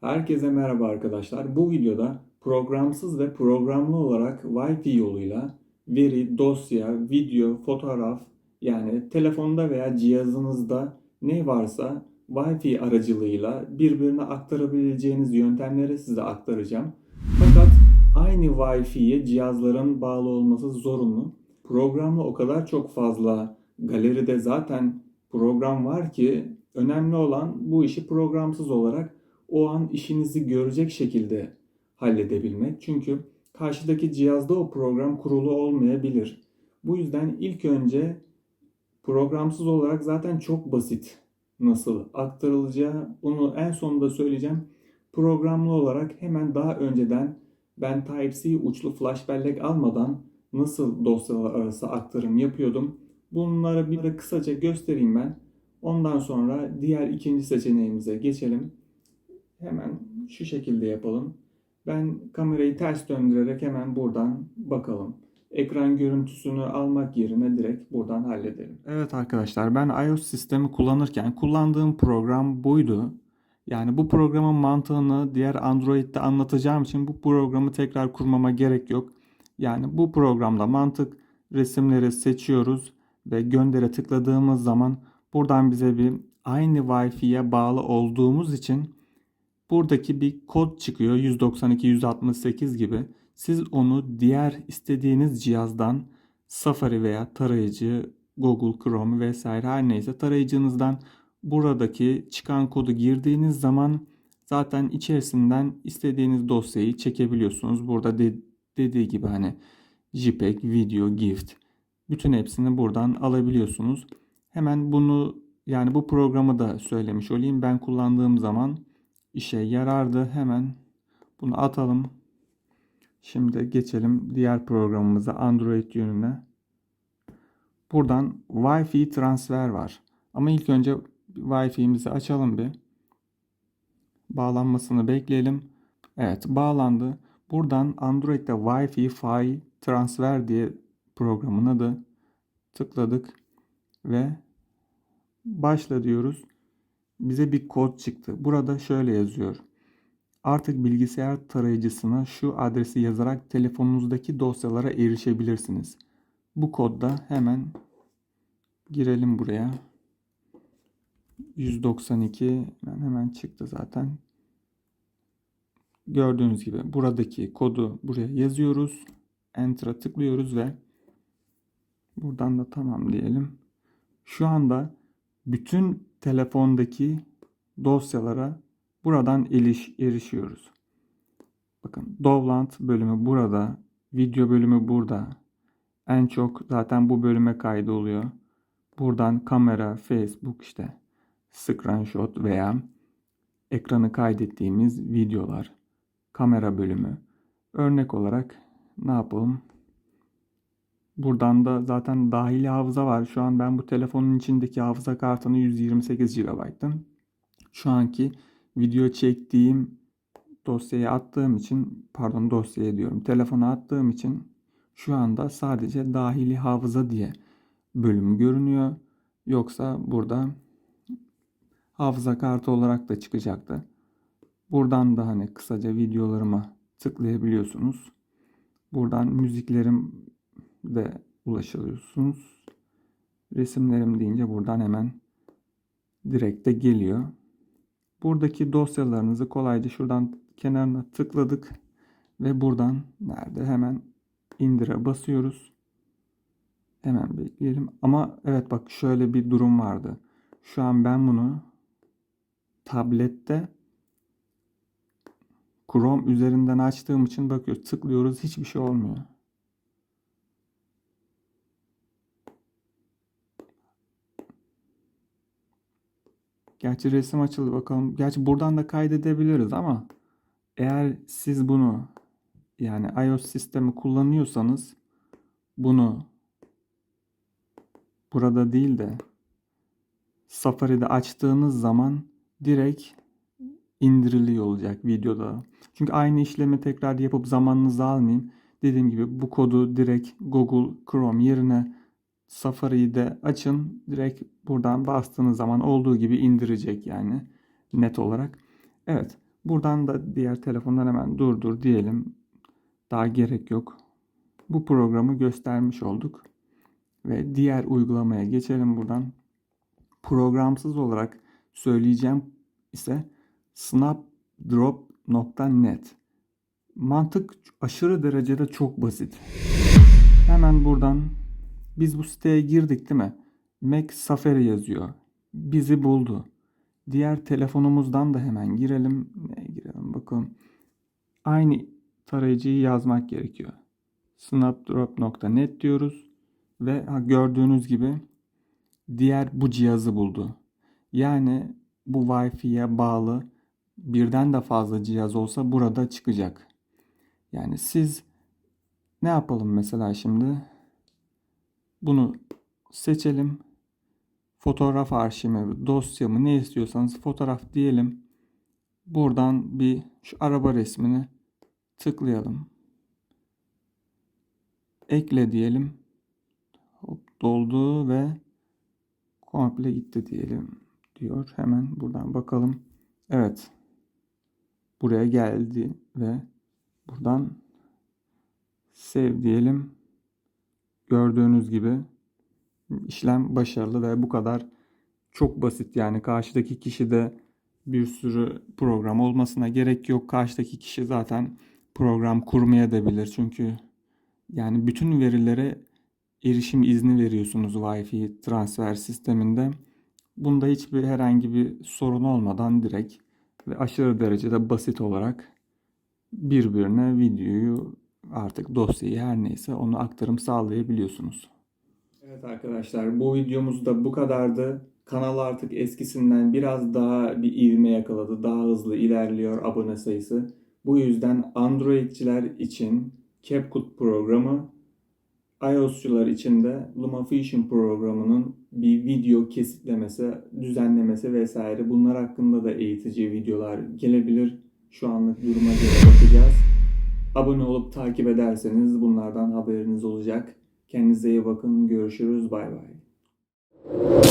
Herkese merhaba arkadaşlar. Bu videoda programsız ve programlı olarak Wi-Fi yoluyla veri, dosya, video, fotoğraf yani telefonda veya cihazınızda ne varsa Wi-Fi aracılığıyla birbirine aktarabileceğiniz yöntemleri size aktaracağım. Fakat aynı Wi-Fi'ye cihazların bağlı olması zorunlu. Programlı o kadar çok fazla galeride zaten program var ki önemli olan bu işi programsız olarak o an işinizi görecek şekilde halledebilmek. Çünkü karşıdaki cihazda o program kurulu olmayabilir. Bu yüzden ilk önce programsız olarak zaten çok basit nasıl aktarılacağı bunu en sonunda söyleyeceğim. Programlı olarak hemen daha önceden ben Type-C uçlu flash bellek almadan nasıl dosyalar arası aktarım yapıyordum. Bunları bir de kısaca göstereyim ben. Ondan sonra diğer ikinci seçeneğimize geçelim. Hemen şu şekilde yapalım. Ben kamerayı ters döndürerek hemen buradan bakalım. Ekran görüntüsünü almak yerine direkt buradan halledelim. Evet arkadaşlar ben iOS sistemi kullanırken kullandığım program buydu. Yani bu programın mantığını diğer Android'de anlatacağım için bu programı tekrar kurmama gerek yok. Yani bu programda mantık resimleri seçiyoruz ve göndere tıkladığımız zaman buradan bize bir aynı Wi-Fi'ye bağlı olduğumuz için buradaki bir kod çıkıyor 192 168 gibi. Siz onu diğer istediğiniz cihazdan Safari veya tarayıcı Google Chrome vesaire her neyse tarayıcınızdan buradaki çıkan kodu girdiğiniz zaman zaten içerisinden istediğiniz dosyayı çekebiliyorsunuz. Burada de, dediği gibi hani JPEG, video, GIF bütün hepsini buradan alabiliyorsunuz. Hemen bunu yani bu programı da söylemiş olayım. Ben kullandığım zaman işe yarardı. Hemen bunu atalım. Şimdi geçelim diğer programımıza Android yönüne. Buradan Wi-Fi transfer var. Ama ilk önce Wi-Fi'mizi açalım bir. Bağlanmasını bekleyelim. Evet bağlandı. Buradan Android'de Wi-Fi file transfer diye programın adı. Tıkladık ve başla diyoruz. Bize bir kod çıktı. Burada şöyle yazıyor. Artık bilgisayar tarayıcısına şu adresi yazarak telefonunuzdaki dosyalara erişebilirsiniz. Bu kodda hemen girelim buraya. 192 hemen çıktı zaten. Gördüğünüz gibi buradaki kodu buraya yazıyoruz. Enter'a tıklıyoruz ve buradan da tamam diyelim. Şu anda bütün telefondaki dosyalara buradan eriş, erişiyoruz. Bakın Dovland bölümü burada, video bölümü burada. En çok zaten bu bölüme kaydı oluyor. Buradan kamera, Facebook işte screenshot veya ekranı kaydettiğimiz videolar, kamera bölümü. Örnek olarak ne yapalım? Buradan da zaten dahili hafıza var. Şu an ben bu telefonun içindeki hafıza kartını 128 GB'tım. Şu anki video çektiğim dosyaya attığım için pardon dosyaya diyorum telefona attığım için şu anda sadece dahili hafıza diye bölüm görünüyor. Yoksa burada hafıza kartı olarak da çıkacaktı. Buradan da hani kısaca videolarıma tıklayabiliyorsunuz. Buradan müziklerim de ulaşıyorsunuz. Resimlerim deyince buradan hemen direkt de geliyor. Buradaki dosyalarınızı kolayca şuradan kenarına tıkladık ve buradan nerede hemen indire basıyoruz. Hemen bekleyelim. Ama evet bak şöyle bir durum vardı. Şu an ben bunu tablette Chrome üzerinden açtığım için bakıyoruz. Tıklıyoruz hiçbir şey olmuyor. Gerçi resim açıldı bakalım. Gerçi buradan da kaydedebiliriz ama eğer siz bunu yani iOS sistemi kullanıyorsanız bunu burada değil de Safari'de açtığınız zaman direkt indiriliyor olacak videoda. Çünkü aynı işlemi tekrar yapıp zamanınızı almayayım. Dediğim gibi bu kodu direkt Google Chrome yerine Safari'yi de açın. Direkt buradan bastığınız zaman olduğu gibi indirecek yani net olarak. Evet Buradan da diğer telefondan hemen durdur diyelim. Daha gerek yok. Bu programı göstermiş olduk. Ve diğer uygulamaya geçelim buradan. Programsız olarak söyleyeceğim ise snapdrop.net. Mantık aşırı derecede çok basit. Hemen buradan biz bu siteye girdik değil mi? Mac Safari yazıyor. Bizi buldu. Diğer telefonumuzdan da hemen girelim. Neye girelim bakalım. Aynı tarayıcıyı yazmak gerekiyor. snapdrop.net diyoruz. Ve gördüğünüz gibi diğer bu cihazı buldu. Yani bu Wi-Fi'ye bağlı birden de fazla cihaz olsa burada çıkacak. Yani siz ne yapalım mesela şimdi? Bunu seçelim. Fotoğraf arşivimi, dosyamı ne istiyorsanız fotoğraf diyelim. Buradan bir şu araba resmini tıklayalım. Ekle diyelim. Hop, doldu ve komple gitti diyelim diyor. Hemen buradan bakalım. Evet. Buraya geldi ve buradan sev diyelim. Gördüğünüz gibi işlem başarılı ve bu kadar çok basit yani karşıdaki kişi de bir sürü program olmasına gerek yok. Karşıdaki kişi zaten program kurmaya da bilir. Çünkü yani bütün verilere erişim izni veriyorsunuz Wi-Fi transfer sisteminde. Bunda hiçbir herhangi bir sorun olmadan direkt ve aşırı derecede basit olarak birbirine videoyu artık dosyayı her neyse onu aktarım sağlayabiliyorsunuz. Evet arkadaşlar bu videomuz da bu kadardı. Kanal artık eskisinden biraz daha bir ivme yakaladı. Daha hızlı ilerliyor abone sayısı. Bu yüzden Androidçiler için CapCut programı, iOS'çular için de LumaFusion programının bir video kesitlemesi, düzenlemesi vesaire bunlar hakkında da eğitici videolar gelebilir. Şu anlık duruma göre bakacağız. Abone olup takip ederseniz bunlardan haberiniz olacak. Kendinize iyi bakın. Görüşürüz. Bay bay.